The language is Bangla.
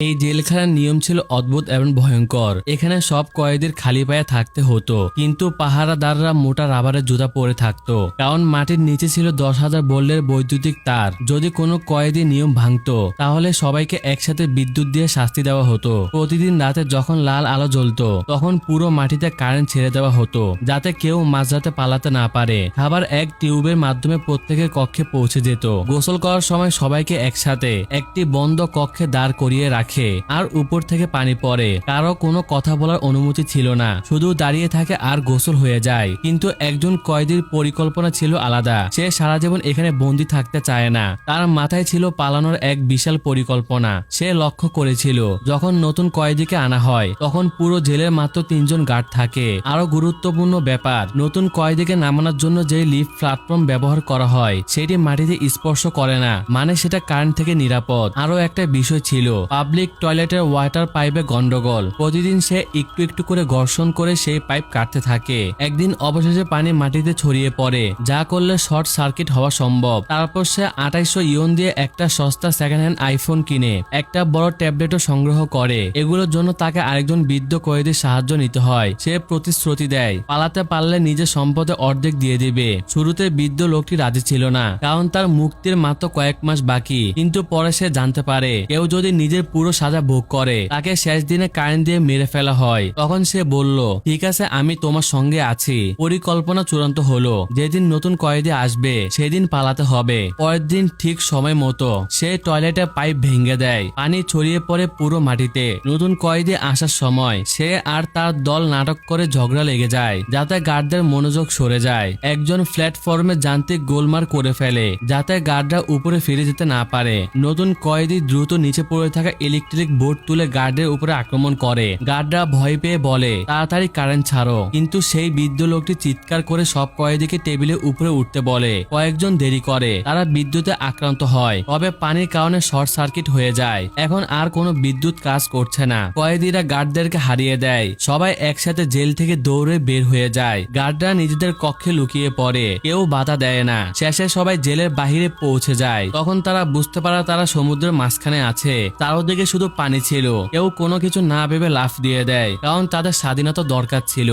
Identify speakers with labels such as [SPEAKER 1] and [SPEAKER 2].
[SPEAKER 1] এই জেলখানার নিয়ম ছিল অদ্ভুত এবং ভয়ঙ্কর। এখানে সব কয়েদির খালি পায়ে থাকতে হতো, কিন্তু পাহারাদাররা মোটা রাবারের জুতা পরে থাকতো। কারণ মাটির নিচে ছিল দশ হাজার বোল্টের বৈদ্যুতিক তার। যদি কোনো কয়েদি নিয়ম ভাঙতো, তাহলে সবাইকে একসাথে বিদ্যুৎ দিয়ে শাস্তি দেওয়া হতো। প্রতিদিন রাতে যখন লাল আলো জ্বলতো, তখন পুরো মাটিতে কারেন্ট ছেড়ে দেওয়া হতো, যাতে কেউ মাঝরাতে পালাতে না পারে। খাবার এক টিউবের মাধ্যমে প্রত্যেকের কক্ষে পৌঁছে যেত। গোসল করার সময় সবাইকে একসাথে একটি বন্ধ কক্ষে দাঁড় করিয়ে রাখে। আর উপর থেকে পানি পড়ে। কারও কোনো কথা বলার অনুমতি ছিল না। শুধু দাঁড়িয়ে থাকে আর গোসল হয়ে যায়। কিন্তু একজন কয়েদির পরিকল্পনা ছিল আলাদা। সে সারা জীবন এখানে বন্দি থাকতে চায় না। তার মাথায় ছিল পালানোর এক বিশাল পরিকল্পনা। সে লক্ষ্য করেছিল, যখন নতুন কয়েদিকে আনা হয়, তখন পুরো জেলের মাত্র তিনজন গার্ড থাকে। আরও গুরুত্বপূর্ণ ব্যাপার, নতুন কয়েদিকে নামানোর জন্য যে লিফট প্ল্যাটফর্ম ব্যবহার করা হয়, সেটি মাটিতে স্পর্শ করে না। মানে সেটা কারেন্ট থেকে নিরাপদ। আরও একটা বিষয় ছিল, পাবলিক টয়লেটের ওয়াটার পাইপে গন্ডগোল। প্রতিদিন সে একটু একটু করে ঘর্ষণ করে সেই পাইপ কাটতে থাকে। একদিন অবশেষে পানি মাটিতে ছড়িয়ে পড়ে। যা করলে শর্ট সার্কিট হওয়া সম্ভব। তারপর সে আঠাইশো ইয়ন দিয়ে একটা সস্তা সেকেন্ড হ্যান্ড আইফোন কিনে, একটা বড় ট্যাবলেটও সংগ্রহ করে। এগুলোর জন্য তাকে আরেকজন বৃদ্ধ কয়েদির সাহায্য নিতে হয়। সে প্রতিশ্রুতি দেয়। পালাতে পারলে নিজের সম্পদে অর্ধেক দিয়ে দিবে। শুরুতে বৃদ্ধ লোকটি রাজি ছিল না, কারণ তার মুক্তির মাত্র কয়েক মাস বাকি। কিন্তু পরে সে জানতে পারে, কেউ যদি নিজের পুরো সাজা ভোগ করে। তাকে শেষ দিনে কারেন্ট দিয়ে মেরে ফেলা হয়। তখন সে বলল, ঠিক আছে, আমি তোমার সঙ্গে আছি। পরিকল্পনা চূড়ান্ত হলো। যেদিন নতুন কয়েদি আসবে, সেদিন পালাতে হবে। পরের দিন ঠিক সময় মতো সে টয়লেটে পাইপ ভেঙে দেয়। পানি ছড়িয়ে পড়ে পুরো মাটিতে। নতুন কয়েদি আসার সময় সে আর তার দল নাটক করে ঝগড়া লেগে যায়, যাতে গার্ডদের মনোযোগ সরে যায়। একজন প্ল্যাটফর্মে যান্ত্রিক গোলমার করে ফেলে, যাতে গার্ডরা উপরে ফিরে যেতে না পারে। নতুন কয়েদি দ্রুত নিচে পড়ে থাকা ইলেকট্রিক বোর্ড তুলে গার্ডের উপরে আক্রমণ করে। গার্ডরা ভয় পেয়ে বলে, তাড়াতাড়ি কারেন্ট ছাড়ো। কিন্তু সেই বৃদ্ধ লোকটি চিৎকার করে সব কয়েদিকে টেবিলের উপরে উঠতে বলে, কয়েকজন দেরি করে। তারা বিদ্যুতে আক্রান্ত হয়। তবে পানির কারণে শর্ট সার্কিট হয়ে যায়। এখন আর কোনো বিদ্যুৎ কাজ করছে না। কয়েদিরা গার্ডদেরকে হারিয়ে দেয়। সবাই একসাথে জেল থেকে দৌড়ে বের হয়ে যায়। গার্ডরা নিজেদের কক্ষে লুকিয়ে পড়ে। কেউ বাধা দেয় না। শেষে সবাই জেলের বাহিরে পৌঁছে যায়। তখন তারা বুঝতে পারে তারা সমুদ্রের মাঝখানে আছে। তার ওদিকে শুধু পানি ছিল। কেউ কোনো কিছু না ভেবে লাফ দিয়ে দেয়, কারণ তাদের স্বাধীনতা দরকার ছিল।